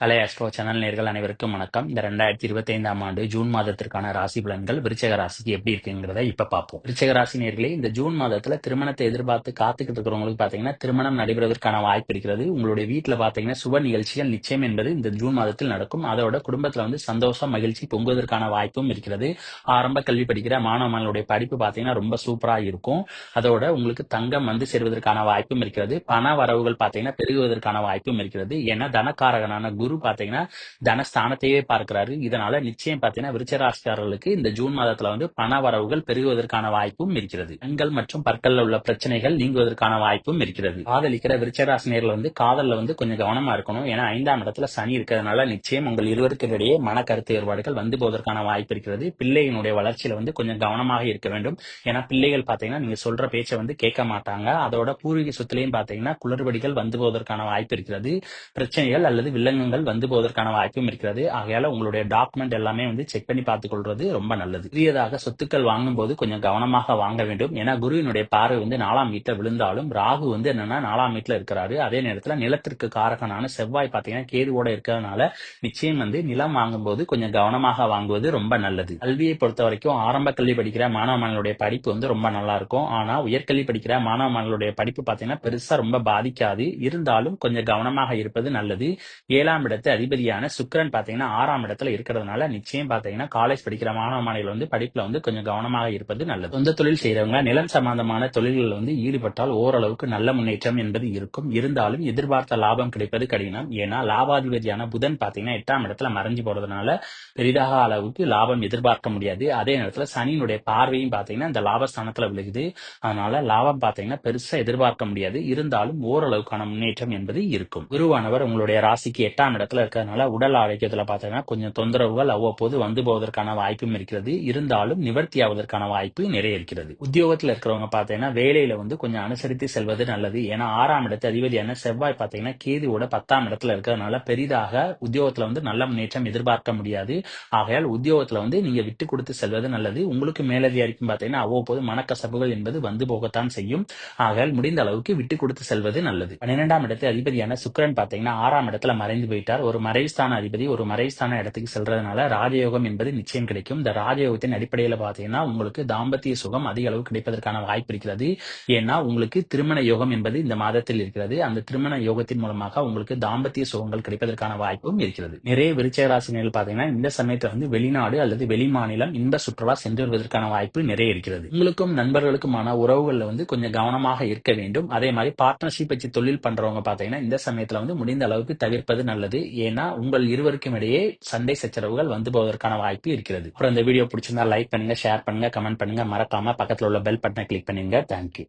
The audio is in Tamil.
கலை அஸ்ட்ரோ சேனல் நேர்கள் அனைவருக்கும் வணக்கம். இந்த ரெண்டாயிரத்தி இருபத்தி ஐந்தாம் ஆண்டு ஜூன் மாதத்திற்கான ராசி பலன்கள் விருச்சக ராசிக்கு எப்படி இருக்குங்கிறத இப்ப பார்ப்போம். விருச்சக ராசி நேர்களே இந்த ஜூன் மாதத்துல திருமணத்தை எதிர்பார்த்து காத்துக்கிட்டு இருக்கிறவங்களுக்கு பாத்தீங்கன்னா திருமணம் நடைபெறுவதற்கான வாய்ப்பு இருக்கிறது. உங்களுடைய வீட்டுல பாத்தீங்கன்னா சுப நிகழ்ச்சிகள் நிச்சயம் என்பது இந்த ஜூன் மாதத்தில் நடக்கும். அதோட குடும்பத்துல வந்து சந்தோஷம் மகிழ்ச்சி பொங்குவதற்கான வாய்ப்பும் இருக்கிறது. ஆரம்ப கல்வி படிக்கிற மாணவர்களுடைய படிப்பு பாத்தீங்கன்னா ரொம்ப சூப்பரா இருக்கும். அதோட உங்களுக்கு தங்கம் வந்து சேர்வதற்கான வாய்ப்பும் இருக்கிறது. பண வரவுகள் பாத்தீங்கன்னா பெருகுவதற்கான வாய்ப்பும் இருக்கிறது. ஏன்னா தனக்காரகனான குரு குரு பாத்தீங்கன்னா தனஸ்தானத்தையே பார்க்கிறாரு. இதனால நிச்சயம் பாத்தீங்கன்னா விருச்சராசிக்காரர்களுக்கு இந்த ஜூன் மாதத்துல வந்து பண வரவுகள் பெருகுவதற்கான வாய்ப்பும் இருக்கிறது. பெண்கள் மற்றும் பற்கள்ல உள்ள பிரச்சனைகள் நீங்குவதற்கான வாய்ப்பும் இருக்கிறது. காதலிக்கிற விருச்சராசினியர்கள் வந்து காதல்ல வந்து கொஞ்சம் கவனமா இருக்கணும். ஏன்னா ஐந்தாம் இடத்துல சனி இருக்கிறதுனால நிச்சயம் உங்கள் இருவருக்கு இடையே மன கருத்து வேறுபாடுகள் வந்து போவதற்கான வாய்ப்பு இருக்கிறது. பிள்ளையினுடைய வளர்ச்சியில வந்து கொஞ்சம் கவனமாக இருக்க வேண்டும். ஏன்னா பிள்ளைகள் பாத்தீங்கன்னா நீங்க சொல்ற பேச்சை வந்து கேட்க மாட்டாங்க. அதோட பூர்வீக சொத்துலையும் பாத்தீங்கன்னா குளறுபடிகள் வந்து போவதற்கான வாய்ப்பு இருக்கிறது. பிரச்சனைகள் அல்லது வில்லங்கங்கள் வந்து போவதற்கான வாய்ப்பும் இருக்கிறது. ஆகையால உங்களுடைய டாக்குமெண்ட் எல்லாமே வந்து செக் பண்ணி பார்த்துக் கொள்வது ரொம்ப நல்லது. புதியதாக சொத்துக்கள் வாங்கும் போது கொஞ்சம் கவனமாக வாங்க வேண்டும். ஏன்னா குருவினுடைய பார்வை வந்து நாலாம் வீட்டுல விழுந்தாலும் ராகு வந்து என்னன்னா நாலாம் வீட்டுல இருக்கிறாரு. அதே நேரத்துல நிலத்திற்கு காரகனான செவ்வாய் பாத்தீங்கன்னா கேதுவோட இருக்கிறதுனால நிச்சயம் வந்து நிலம் வாங்கும்போது கொஞ்சம் கவனமாக வாங்குவது ரொம்ப நல்லது. கல்வியை பொறுத்த வரைக்கும் ஆரம்ப கல்வி படிக்கிற மாணவ மாணவர்களுடைய படிப்பு வந்து ரொம்ப நல்லா இருக்கும் ஆனா உயர்கல்வி படிக்கிற மாணவ மாணவர்களுடைய படிப்பு பாத்தீங்கன்னா பெருசா ரொம்ப பாதிக்காது. இருந்தாலும் கொஞ்சம் கவனமாக இருப்பது நல்லது. ஏழாம் இடத்து அதிபதியான சுக்கிரன் பாத்தீங்கன்னா ஆறாம் இடத்துல இருக்கிறதுனால நிச்சயம் பாத்தீங்கன்னா காலேஜ் படிக்கிற மாணவ மாணவிகள் வந்து படிப்புல வந்து கொஞ்சம் கவனமாக இருப்பது நல்லது. சொந்த தொழில் செய்யறவங்க நிலம் சம்பந்தமான தொழில்கள் வந்து ஈடுபட்டால் ஓரளவுக்கு நல்ல முன்னேற்றம் என்பது இருக்கும். இருந்தாலும் எதிர்பார்த்த லாபம் கிடைப்பது கடினம். ஏன்னா லாபாதிபதியான புதன் பாத்தீங்கன்னா எட்டாம் இடத்துல மறைஞ்சு போறதுனால பெரிதாக அளவுக்கு லாபம் எதிர்பார்க்க முடியாது. அதே நேரத்துல சனியினுடைய பார்வையும் பாத்தீங்கன்னா இந்த லாபஸ்தானத்துல விழுகுது. அதனால லாபம் பாத்தீங்கன்னா பெருசா எதிர்பார்க்க முடியாது. இருந்தாலும் ஓரளவுக்கான முன்னேற்றம் என்பது இருக்கும். குருவானவர் உங்களுடைய ராசிக்கு எட்டாம் இடத்துல இருக்கிறதுனால உடல் ஆரோக்கியத்துல பாத்தீங்கன்னா கொஞ்சம் தொந்தரவுகள் அவ்வப்போது வந்து போவதற்கான வாய்ப்பும் இருக்கிறது. இருந்தாலும் நிவர்த்தி ஆவதற்கான வாய்ப்பு நிறைய இருக்கிறது. உத்தியோகத்துல இருக்கிறவங்க பாத்தீங்கன்னா வேலையில வந்து கொஞ்சம் அனுசரித்து செல்வது நல்லது. ஏன்னா ஆறாம் இடத்து அதிபதியான செவ்வாய் பாத்தீங்கன்னா கேதுவோட பத்தாம் இடத்துல இருக்கிறதுனால பெரிதாக உத்தியோகத்துல வந்து நல்ல முன்னேற்றம் எதிர்பார்க்க முடியாது. ஆகையால் உத்தியோகத்துல வந்து நீங்க விட்டு கொடுத்து செல்வது நல்லது. உங்களுக்கு மேலதிகாரிக்கும் பாத்தீங்கன்னா அவ்வப்போது மனக்கசப்புகள் என்பது வந்து போகத்தான் செய்யும். ஆகையால் முடிந்த அளவுக்கு விட்டு கொடுத்து செல்வது நல்லது. பன்னிரெண்டாம் இடத்து அதிபதியான சுக்கிரன் பாத்தீங்கன்னா ஆறாம் இடத்துல மறைந்து போயிட்டார் ஒரு மறைஸ்தான அதிபதி ஒரு மறைஸ்தான இடத்துக்கு செல்றதுனால ராஜயோகம் என்பது நிச்சயம் கிடைக்கும். இந்த ராஜயோகத்தின் அடிப்படையில் பார்த்தீங்கன்னா உங்களுக்கு தாம்பத்திய சுகம் அதிக அளவு கிடைப்பதற்கான வாய்ப்பு இருக்கிறது. ஏன்னா உங்களுக்கு திருமண யோகம் என்பது இந்த மாதத்தில் இருக்கிறது. அந்த திருமண யோகத்தின் மூலமாக உங்களுக்கு தாம்பத்திய சுகங்கள் கிடைப்பதற்கான வாய்ப்பும் இருக்கிறது. நிறைய விருச்சக ராசினியர்கள் இந்த சமயத்துல வந்து வெளிநாடு அல்லது வெளி மாநிலம் இன்ப சுற்றுலா சென்று வருவதற்கான வாய்ப்பு நிறைய இருக்கிறது. உங்களுக்கும் நண்பர்களுக்குமான உறவுகள்ல வந்து கொஞ்சம் கவனமாக இருக்க வேண்டும். அதே மாதிரி பார்ட்னர்ஷிப் வச்சு தொழில் பண்றவங்க பார்த்தீங்கன்னா இந்த சமயத்துல வந்து முடிந்த அளவுக்கு தவிர்ப்பது நல்லது. நல்லது ஏன்னா உங்கள் இருவருக்கும் இடையே சண்டை சச்சரவுகள் வந்து போவதற்கான வாய்ப்பு இருக்கிறது. அப்புறம் இந்த வீடியோ பிடிச்சிருந்தா லைக் பண்ணுங்க ஷேர் பண்ணுங்க கமெண்ட் பண்ணுங்க. மறக்காம பக்கத்தில் உள்ள பெல் பட்டனை கிளிக் பண்ணுங்க. தேங்க்யூ